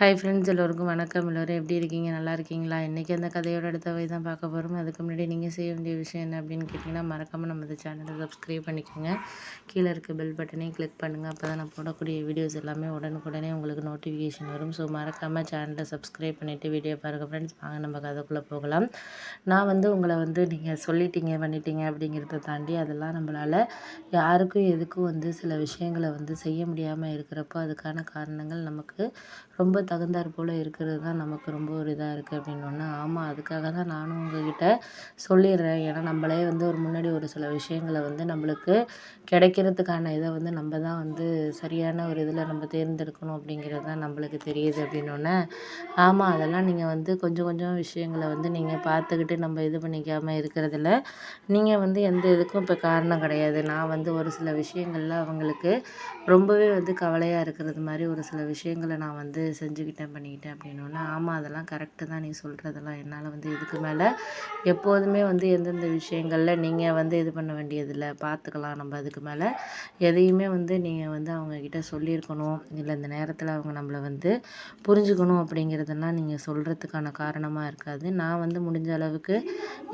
Hi friends எல்லோருக்கும் வணக்கம். எல்லோரும் எப்படி இருக்கீங்க? நல்லா இருக்கீங்களா? இன்றைக்கி அந்த கதையோட அடுத்த வழி தான் பார்க்க போகிறோம் அதுக்கு முன்னாடி நீங்கள் செய்ய வேண்டிய விஷயம் என்ன அப்படின்னு கேட்டிங்கன்னா மறக்காமல் நம்ம இந்த சேனலை சப்ஸ்கிரைப் பண்ணிக்கோங்க. கீழே இருக்க பெல் பட்டனையும் கிளிக் பண்ணுங்கள் அப்போ தான் நான் போடக்கூடிய வீடியோஸ் எல்லாமே உடனுக்குடனே உங்களுக்கு நோட்டிஃபிகேஷன் வரும். ஸோ மறக்காமல் சேனலை சப்ஸ்கிரைப் பண்ணிவிட்டு வீடியோ பாருங்கள் ஃப்ரெண்ட்ஸ் வாங்க நம்ம கதைக்குள்ளே போகலாம். நான் வந்து உங்களை வந்து நீங்கள் சொல்லிட்டீங்க பண்ணிட்டீங்க அப்படிங்கிறத தாண்டி அதெல்லாம் நம்மளால் யாருக்கும் எதுக்கும் வந்து சில விஷயங்களை வந்து செய்ய முடியாமல் இருக்கிறப்போ அதுக்கான காரணங்கள் நமக்கு ரொம்ப தகுந்தாற் போல் இருக்கிறது தான் நமக்கு ரொம்ப ஒரு இதாக இருக்குது அப்படின்னோடனே ஆமாம் அதுக்காக தான் நானும் உங்ககிட்ட சொல்லிடுறேன். ஏன்னா நம்மளே வந்து ஒரு முன்னாடி ஒரு சில விஷயங்களை வந்து நம்மளுக்கு கிடைக்கிறதுக்கான இதை வந்து நம்ம தான் வந்து சரியான ஒரு இதில் நம்ம தேர்ந்தெடுக்கணும் அப்படிங்கிறது தான் நம்மளுக்கு தெரியுது அப்படின்னோடனே ஆமாம் அதெல்லாம் நீங்கள் வந்து கொஞ்சம் கொஞ்சம் விஷயங்களை வந்து நீங்கள் பார்த்துக்கிட்டு நம்ம இது பண்ணிக்காமல் இருக்கிறதில்ல நீங்கள் வந்து எந்த இதுக்கும் இப்போ காரணம் கிடையாது. நான் வந்து ஒரு சில விஷயங்களில் அவங்களுக்கு ரொம்பவே வந்து கவலையாக இருக்கிறது மாதிரி ஒரு சில விஷயங்களை நான் வந்து செஞ்சு செஞ்சுக்கிட்டேன் பண்ணிக்கிட்டேன் அப்படின்னோடனே ஆமாம் அதெல்லாம் கரெக்டு தான் நீ சொல்கிறதெல்லாம் என்னால் வந்து இதுக்கு மேலே எப்போதுமே வந்து எந்தெந்த விஷயங்களில் நீங்கள் வந்து இது பண்ண வேண்டியதில்லை பார்த்துக்கலாம் நம்ம அதுக்கு மேலே எதையுமே வந்து நீங்கள் வந்து அவங்கக்கிட்ட சொல்லியிருக்கணும். இல்லை இந்த நேரத்தில் அவங்க நம்மளை வந்து புரிஞ்சுக்கணும் அப்படிங்கிறதெல்லாம் நீங்கள் சொல்கிறதுக்கான காரணமாக இருக்காது. நான் வந்து முடிஞ்ச அளவுக்கு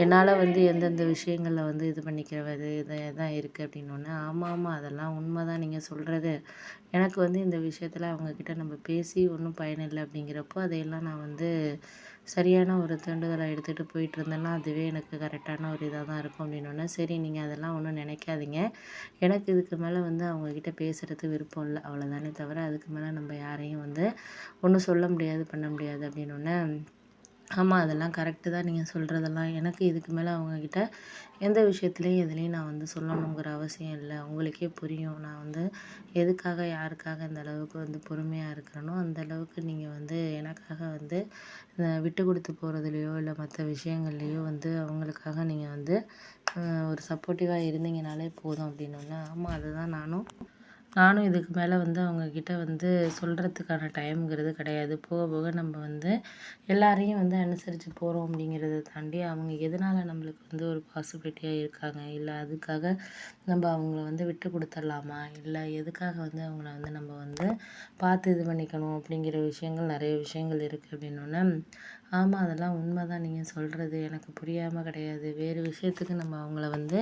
என்னால் வந்து எந்தெந்த விஷயங்களில் வந்து இது பண்ணிக்கிறது இதை தான் இருக்குது அப்படின்னோடனே ஆமாம் ஆமாம் அதெல்லாம் உண்மை தான் நீங்கள் சொல்கிறது எனக்கு வந்து இந்த விஷயத்தில் அவங்கக்கிட்ட நம்ம பேசி ஒன்றும் பயன் இல்லை அப்படிங்கிறப்போ அதையெல்லாம் நான் வந்து சரியான ஒரு தூண்டுதலை எடுத்துகிட்டு போயிட்டுருந்தேன்னா அதுவே எனக்கு கரெக்டான ஒரு இதாக தான் இருக்கும் அப்படின்னோடனே சரி நீங்கள் அதெல்லாம் ஒன்றும் நினைக்காதீங்க. எனக்கு இதுக்கு மேலே வந்து அவங்கக்கிட்ட பேசுகிறது விருப்பம் இல்லை. அவ்வளோதானே தவிர அதுக்கு மேலே நம்ம யாரையும் வந்து ஒன்றும் சொல்ல முடியாது பண்ண முடியாது அப்படின்னோடனே ஆமாம் அதெல்லாம் கரெக்டு தான் நீங்கள் சொல்கிறதெல்லாம் எனக்கு இதுக்கு மேலே அவங்கக்கிட்ட எந்த விஷயத்துலையும் எதுலேயும் நான் வந்து சொல்லணுங்கிற அவசியம் இல்லை. உங்களுக்கே புரியும். நான் வந்து எதுக்காக யாருக்காக இந்த அளவுக்கு வந்து பொறுமையாக இருக்கிறேனோ அந்த அளவுக்கு நீங்கள் வந்து எனக்காக வந்து விட்டு கொடுத்து போகிறதுலையோ இல்லை மற்ற விஷயங்கள்லையோ வந்து அவங்களுக்காக நீங்கள் வந்து ஒரு சப்போர்ட்டிவாக இருந்தீங்கனாலே போதும் அப்படின்னோடனே ஆமாம் அதுதான் நானும் நானும் இதுக்கு மேலே வந்து அவங்கக்கிட்ட வந்து சொல்கிறதுக்கான டைம்ங்கிறது கிடையாது. போக போக நம்ம வந்து எல்லாரையும் வந்து அனுசரித்து போகிறோம் அப்படிங்கிறத தாண்டி அவங்க எதனால் நம்மளுக்கு வந்து ஒரு பாசிபிலிட்டியாக இருக்காங்க? இல்லை அதுக்காக நம்ம அவங்கள வந்து விட்டு கொடுத்துடலாமா? இல்லை எதுக்காக வந்து அவங்கள வந்து நம்ம வந்து பார்த்து இது பண்ணிக்கணும் அப்படிங்கிற விஷயங்கள் நிறைய விஷயங்கள் இருக்குது அப்படின்னோடனே ஆமாம் அதெல்லாம் உண்மை தான் நீங்கள் சொல்கிறது எனக்கு புரியாமல் கிடையாது. வேறு விஷயத்துக்கு நம்ம அவங்கள வந்து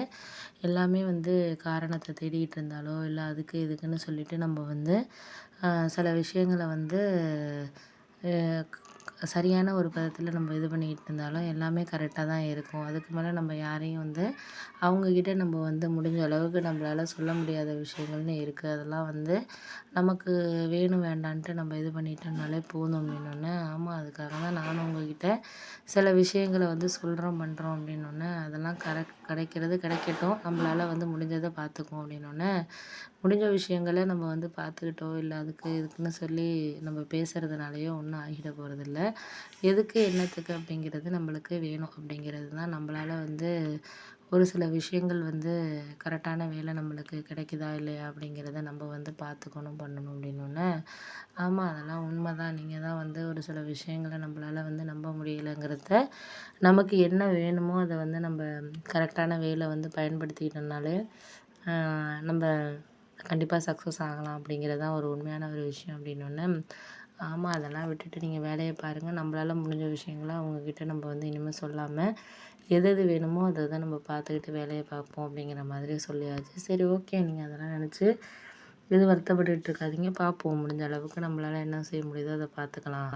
எல்லாமே வந்து காரணத்தை தேடிக்கிட்டு இருந்தாலோ இல்லை அதுக்கு இதுக்கு இருக்குதுன்னு சொல்லிட்டு நம்ம வந்து சில விஷயங்களை வந்து சரியான ஒரு பதத்தில் நம்ம இது பண்ணிக்கிட்டு இருந்தாலும் எல்லாமே கரெக்டாக தான் இருக்கும். அதுக்கு மேலே நம்ம யாரையும் வந்து அவங்கக்கிட்ட நம்ம வந்து முடிஞ்ச அளவுக்கு நம்மளால் சொல்ல முடியாத விஷயங்கள்னு இருக்குது அதெல்லாம் வந்து நமக்கு வேணும் வேண்டான்ட்டு நம்ம இது பண்ணிட்டோம்னாலே போதும் அப்படின்னோடனே ஆமாம் அதுக்காக தான் நானும் உங்கக்கிட்ட சில விஷயங்களை வந்து சொல்கிறோம் பண்ணுறோம் அப்படின்னோடனே அதெல்லாம் கரெக்ட் கிடைக்கிறது கிடைக்கட்டும். நம்மளால் வந்து முடிஞ்சதை பார்த்துக்குவோம் அப்படின்னோடனே முடிஞ்ச விஷயங்களை நம்ம வந்து பார்த்துக்கிட்டோ இல்லை அதுக்கு இதுக்குன்னு சொல்லி நம்ம பேசுகிறதுனாலையோ ஒன்றும் ஆகிட போகிறதில்ல எதுக்கு என்னத்துக்கு அப்படிங்கிறது நம்மளுக்கு வேணும் அப்படிங்கிறது தான். நம்மளால் வந்து ஒரு சில விஷயங்கள் வந்து கரெக்டான வேலை நம்மளுக்கு கிடைக்குதா இல்லையா அப்படிங்கிறத நம்ம வந்து பார்த்துக்கணும் பண்ணணும் அப்படின்னோடனே ஆமாம் அதெல்லாம் உண்மை தான் நீங்கள் தான் வந்து ஒரு சில விஷயங்களை நம்மளால் வந்து நம்ப முடியலைங்கிறத நமக்கு என்ன வேணுமோ அதை வந்து நம்ம கரெக்டான வேலை வந்து பயன்படுத்திக்கிட்டோம்னாலே நம்ம கண்டிப்பாக சக்ஸஸ் ஆகலாம் அப்படிங்கிறது தான் ஒரு உண்மையான ஒரு விஷயம் அப்படின்னோடனே ஆமாம் அதெல்லாம் விட்டுட்டு நீங்கள் வேலையை பாருங்கள் நம்மளால முடிஞ்ச விஷயங்களை அவங்கக்கிட்ட நம்ம வந்து இனிமேல் சொல்லாமல் எது எது வேணுமோ அதை தான் நம்ம பார்த்துக்கிட்டு வேலையை பார்ப்போம் அப்படிங்கிற மாதிரி சொல்லியாச்சு. சரி ஓகே. நீங்கள் அதெல்லாம் நினச்சி எது வருத்தப்பட்டுக்கிட்டு இருக்காதீங்க. பார்ப்போம். முடிஞ்ச அளவுக்கு நம்மளால் என்ன செய்ய முடியுதோ அதை பார்த்துக்கலாம்.